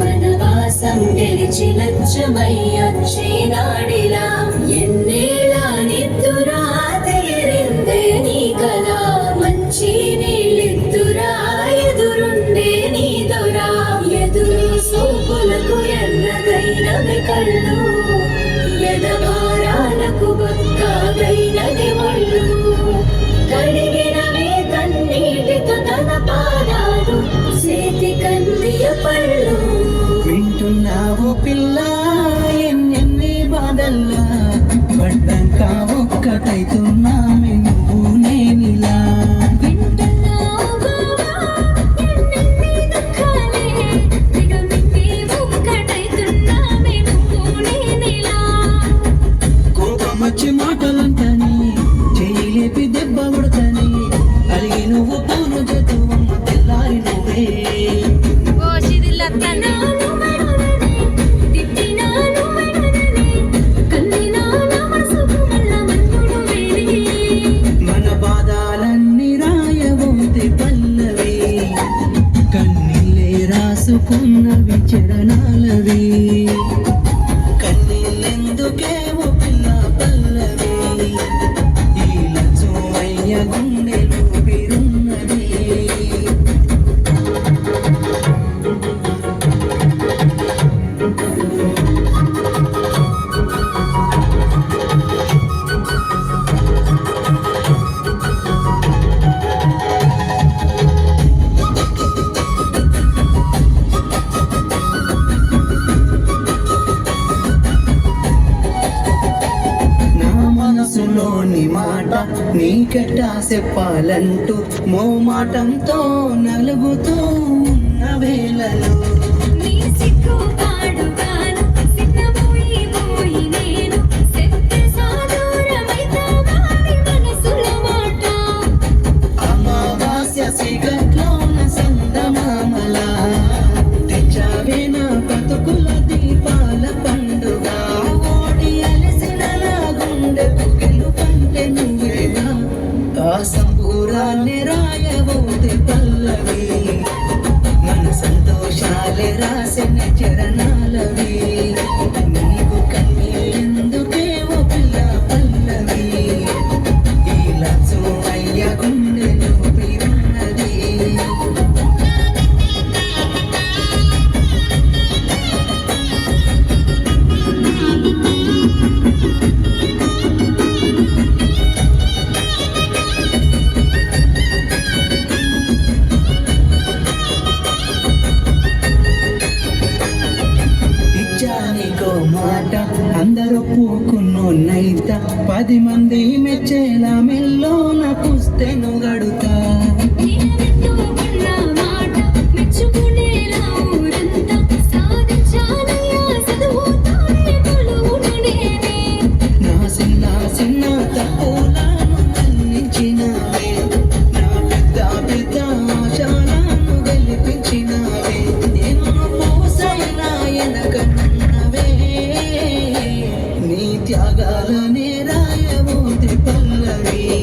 వనవాసం గెలిచి లక్ష్యమయ్యొచ్చినాడిలా ఎన్నేళ్ళ నిద్దురా తీరిందే నీ కల మంచి నీళ్ళిద్దురా ఎదురుండే నీ దొరా ఎదురు సూపులకు ఎర్రగైనవి కళ్ళు ఎదవారాలకు బక్కగైనది ఒళ్ళు కావు పిల్ల ఎన్నెన్ని బాధల్లా పడ్డాక ఒక్కటైతున్నామే నువ్వు రాసుకున్నవి చరణాలవి కన్నీళ్ళెందుకే ఓ పిల్ల పల్లవి? ఈ లచ్చమయ్య గుండెలు పిరున్నది నా మనసులోని మాట నీకెట్టా చెప్పాలంటూ మోమాటంతో నలుగుతూ సంబూరాన్ని రాయబోతే పల్లవి మన సంతోషాలే రాసిన చరణాలవి. పది మంది మెచ్చేలా మెల్లో నా పుస్తెను గడుతా త్యాగాలనే రాయబోతే పల్లవి.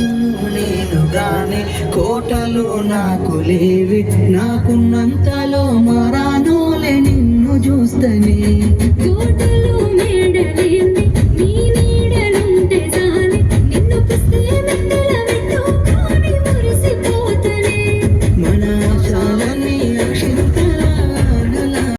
రాజును నేను గాని కోటలు నాకు లేవి. నాకున్నంతలో మరానోలే నిన్ను చూస్తనే. కోటలు